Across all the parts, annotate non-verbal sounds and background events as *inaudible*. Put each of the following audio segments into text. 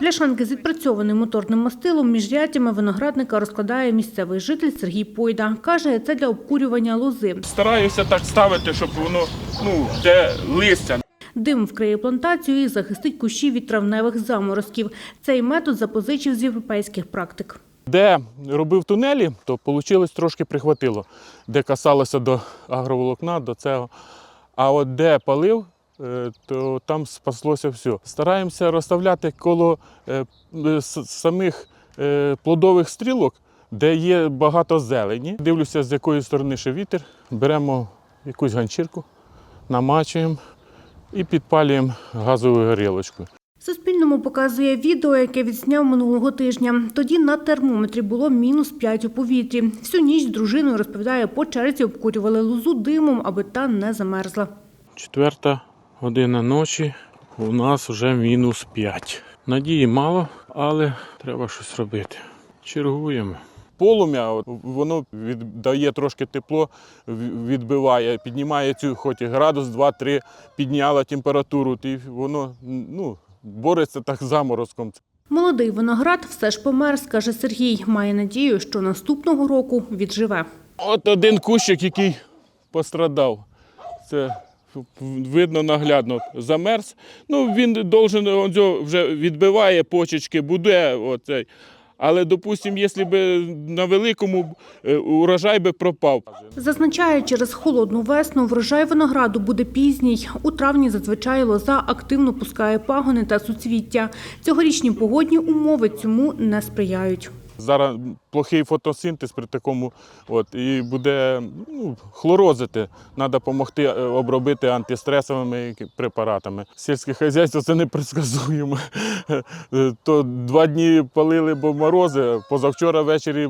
Бляшанки з відпрацьованим моторним мастилом між яттями виноградника розкладає місцевий житель Сергій Пойда. Каже, це для обкурювання лози. Стараюся так ставити, щоб воно, ну, де листя. Дим вкриє плантацію і захистить кущі від травневих заморозків. Цей метод запозичив з європейських практик. Де робив тунелі, то вийшло трошки прихватило, де касалося до агроволокна, до цього. А от де палив, то там спаслося все. Стараємося розставляти коло е, самих е, плодових стрілок, де є багато зелені. Дивлюся, з якої сторони ще вітер. Беремо якусь ганчірку, намачуємо і підпалюємо газовою горілочкою. Суспільному показує відео, яке відзняв минулого тижня. Тоді на термометрі було мінус 5 у повітрі. Всю ніч з дружиною, розповідає, по черзі обкурювали лозу димом, аби та не замерзла. Четверта година ночі. У нас вже мінус 5. Надії мало, але треба щось робити. Чергуємо. Полум'я, от, воно віддає трошки тепло, відбиває, піднімає цю, хоч і градус, 2-3, підняла температуру, і воно ну, бореться так з заморозком. Молодий виноград все ж померз, каже Сергій. Має надію, що наступного року відживе. От один кущик, який пострадав. Це видно наглядно. Замерз. Ну, він должен, он вже відбиває почечки, буде. Оцей. Але, допустимо, якщо б на великому е, урожай би пропав. Зазначає, через холодну весну врожай винограду буде пізній. У травні зазвичай лоза активно пускає пагони та суцвіття. Цьогорічні погодні умови цьому не сприяють. Зараз плохий фотосинтез при такому, от, і буде ну, хлорозити. Треба допомогти е, обробити антистресовими препаратами. Сільське хазяйство це непредсказуємо. Е, То два дні палили, бо морози, позавчора ввечері е,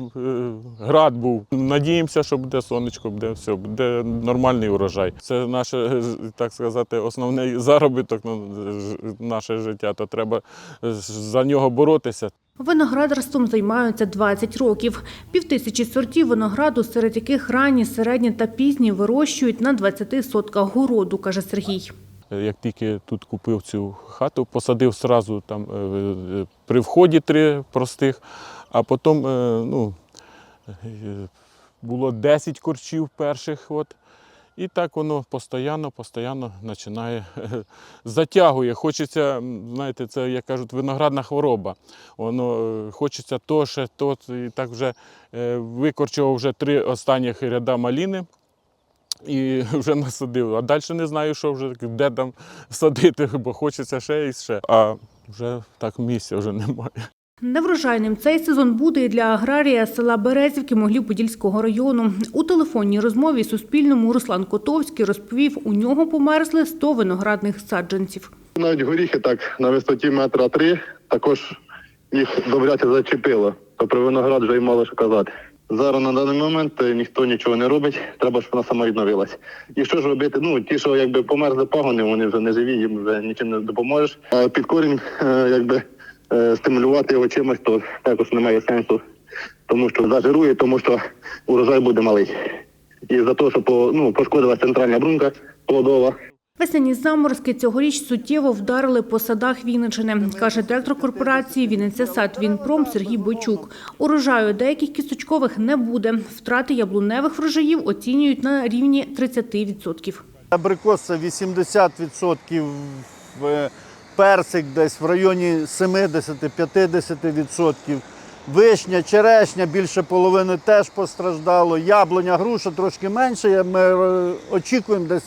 град був. Надіємося, що буде сонечко, буде все, буде нормальний урожай. Це наше, е, так сказати, основний заробіток, наше життя, то треба за нього боротися. Виноградарством займаються 20 років. Півтисячі сортів винограду, серед яких ранні, середні та пізні вирощують на 20 сотках городу, каже Сергій. Як тільки тут купив цю хату, посадив сразу там е, е, при вході три простих, а потім е, ну, було 10 корчів перших. От. І так воно постійно, постійно починає *laughs* затягує. Хочеться, знаєте, це, як кажуть, виноградна хвороба. Воно е, хочеться то, ще то. І так вже е, викорчував вже три останніх ряда маліни і *laughs* вже насадив. А далі не знаю, що вже де там *laughs* садити, бо хочеться ще і ще. А вже так місця вже немає. Неврожайним цей сезон буде і для аграрія села Березівки Моглів-Подільського району. У телефонній розмові Суспільному Руслан Котовський розповів, у нього померзли 100 виноградних саджанців. Навіть горіхи так на висоті метра три, також їх добряче зачепило. То про виноград вже й мало що казати. Зараз на даний момент е, ніхто нічого не робить, треба, щоб вона сама відновилась. І що ж робити? Ну, ті, що якби померзли пагони, вони вже не живі, їм вже нічим не допоможеш. А під корінь, е, якби стимулювати його чимось, то також немає сенсу, тому що зажирує, тому що урожай буде малий. І за те, що по, ну, пошкодилась центральна брунька плодова, Весняні заморозки цьогоріч суттєво вдарили по садах Вінничини, каже директор корпорації Вінниця сад Вінпром Сергій Бойчук. Урожаю деяких кісточкових не буде. Втрати яблуневих врожаїв оцінюють на рівні 30%. Абрикос це 80%, в- персик десь в районі 70-50%. Вишня, черешня більше половини теж постраждало. Яблуня, груша трошки менше. Ми е, очікуємо десь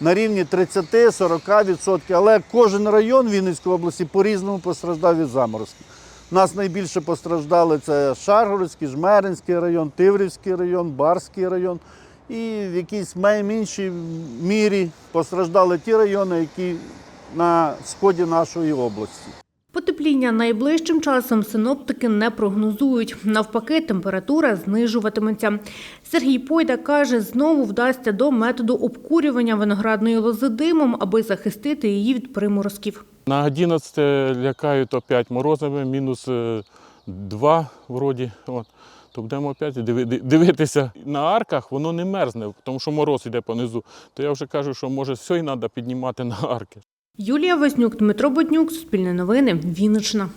на рівні 30-40%. Але кожен район Вінницької області по-різному постраждав від заморозків. Нас найбільше постраждали це Шаргородський, Жмеринський район, Тиврівський район, Барський район. І в якійсь меншій мірі постраждали ті райони, які на сході нашої області. Потепління найближчим часом синоптики не прогнозують. Навпаки, температура знижуватиметься. Сергій Пойда каже, знову вдасться до методу обкурювання виноградної лози димом, аби захистити її від приморозків. На 11 лякають опять морозами, мінус 2 вроді. От. То будемо опять дивитися. На арках воно не мерзне, тому що мороз йде понизу. То я вже кажу, що може все і треба піднімати на арки. Юлія Вознюк, Дмитро Боднюк, Суспільне новини, Вінниччина.